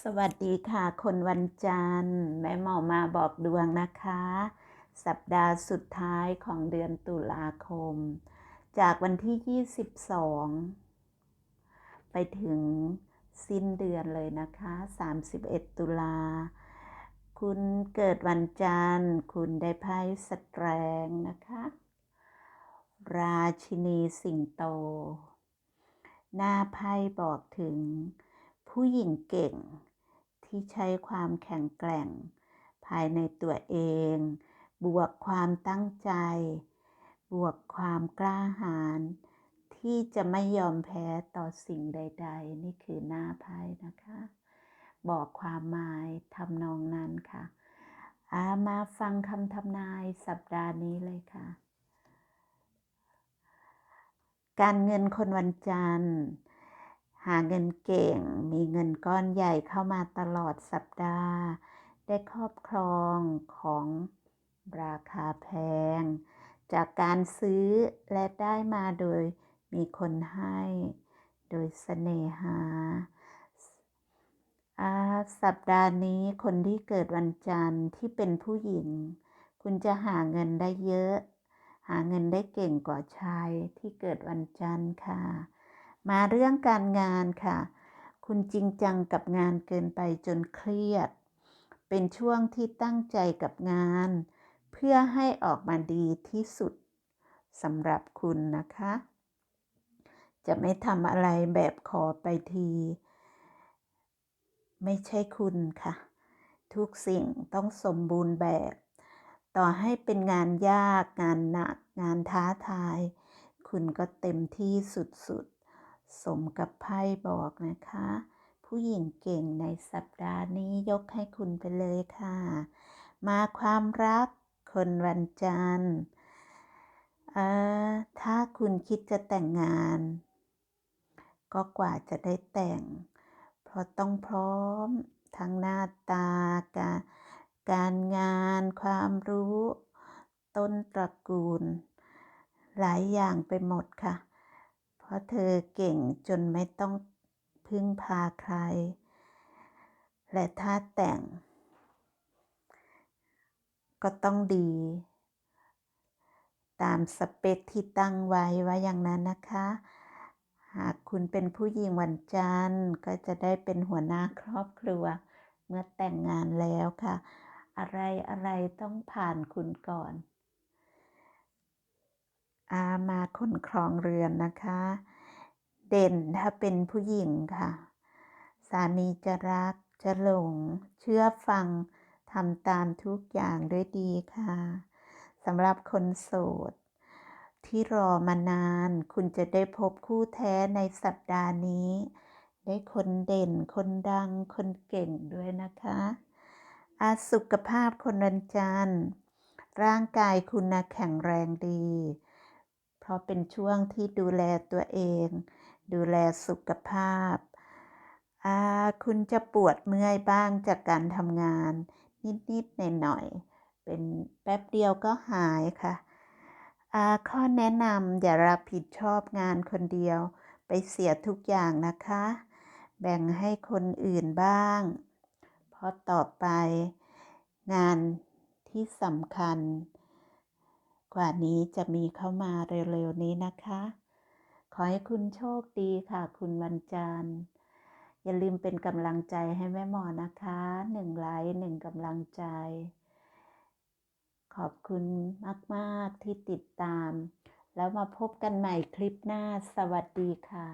สวัสดีค่ะ คนวันจันทร์ แม่หมอมาบอกดวงนะคะ สัปดาห์สุดท้ายของเดือนตุลาคม จากวันที่ 22 ไปถึงสิ้นเดือนเลยนะคะ 31 ตุลา คุณเกิดวันจันทร์ คุณได้ไพ่สแตรงนะคะ ราชินีสิงโต หน้าไพ่บอกถึง ผู้หญิงเก่ง ที่ใช้ความแข็งแกร่ง ภายในตัวเอง บวกความตั้งใจ บวกความกล้าหาญที่จะไม่ยอมแพ้ต่อสิ่งใด ๆ นี่คือหน้าไพ่นะคะ บอกความหมายทำนองนั้นค่ะามาฟังคำทำนายสัปดาห์นี้เลยค่ะ การเงินคนวันจันทร์ หาเงินเก่ง มีเงินก้อนใหญ่เข้ามาตลอดสัปดาห์ ได้ครอบครองของราคาแพง จากการซื้อและได้มาโดยมีคนให้ โดยเสน่หาสัปดาห์นี้คนที่เกิดวันจันทร์ที่เป็นผู้หญิง คุณจะหาเงินได้เยอะ หาเงินได้เก่งกว่าชายที่เกิดวันจันทร์ค่ะ มาเรื่องการงานค่ะ คุณจริงจังกับงานเกินไปจนเครียด เป็นช่วงที่ตั้งใจกับงาน เพื่อให้ออกมาดีที่สุดสำหรับคุณนะคะ จะไม่ทำอะไรแบบขอไปที ไม่ใช่คุณค่ะ ทุกสิ่งต้องสมบูรณ์แบบ ต่อให้เป็นงานยากงานหนัก งานท้าทาย คุณก็เต็มที่สุด สมกับไพ่บอกนะคะ ผู้หญิงเก่งในสัปดาห์นี้ยกให้คุณไปเลยค่ะ มาความรักคนวันจันทร์ถ้าคุณคิดจะแต่งงาน ก็กว่าจะได้แต่ง เพราะต้องพร้อมทั้งหน้าตาการการงานความรู้ ต้นตระกูล หลายอย่างไปหมดค่ะ ราะเธอเก่งจนไม่ต้องพึ่งพาใคร และถ้าแต่ง ก็ต้องดี ตามสเปคที่ตั้งไว้ว่าอย่างนั้นนะคะ หากคุณเป็นผู้หญิงวันจันทร์ก็จะได้เป็นหัวหน้าครอบครัว เมื่อแต่งงานแล้วค่ะ อะไรอะไรต้องผ่านคุณก่อน อามาคนครองเรือนนะคะ เด่นถ้าเป็นผู้หญิงค่ะ สามีจะรักจะหลง เชื่อฟังทำตามทุกอย่างด้วยดีค่ะสำหรับคนโสด ที่รอมานาน คุณจะได้พบคู่แท้ในสัปดาห์นี้ ได้คนเด่น คนดัง คนเก่งด้วยนะคะอาสุขภาพคนวันจันทร์ร่างกายคุณนะแข็งแรงดี เพราะเป็นช่วงที่ดูแลตัวเอง ดูแลสุขภาพ คุณจะปวดเมื่อยบ้างจากการทำงาน นิดๆหน่อยๆเป็นแป๊บเดียวก็หายค่ะข้อแนะนำอย่ารับผิดชอบงานคนเดียว ไปเสียทุกอย่างนะคะ แบ่งให้คนอื่นบ้าง เพราะต่อไปงานที่สำคัญ กว่านี้จะมีเข้ามาเร็วๆนี้นะคะ ขอให้คุณโชคดีค่ะ คุณวันจันทร์อย่าลืมเป็นกำลังใจให้แม่หมอนะคะหนึ่งไลค์หนึ่งกำลังใจ ขอบคุณมาก ๆ ที่ติดตาม แล้วมาพบกันใหม่คลิปหน้าสวัสดีค่ะ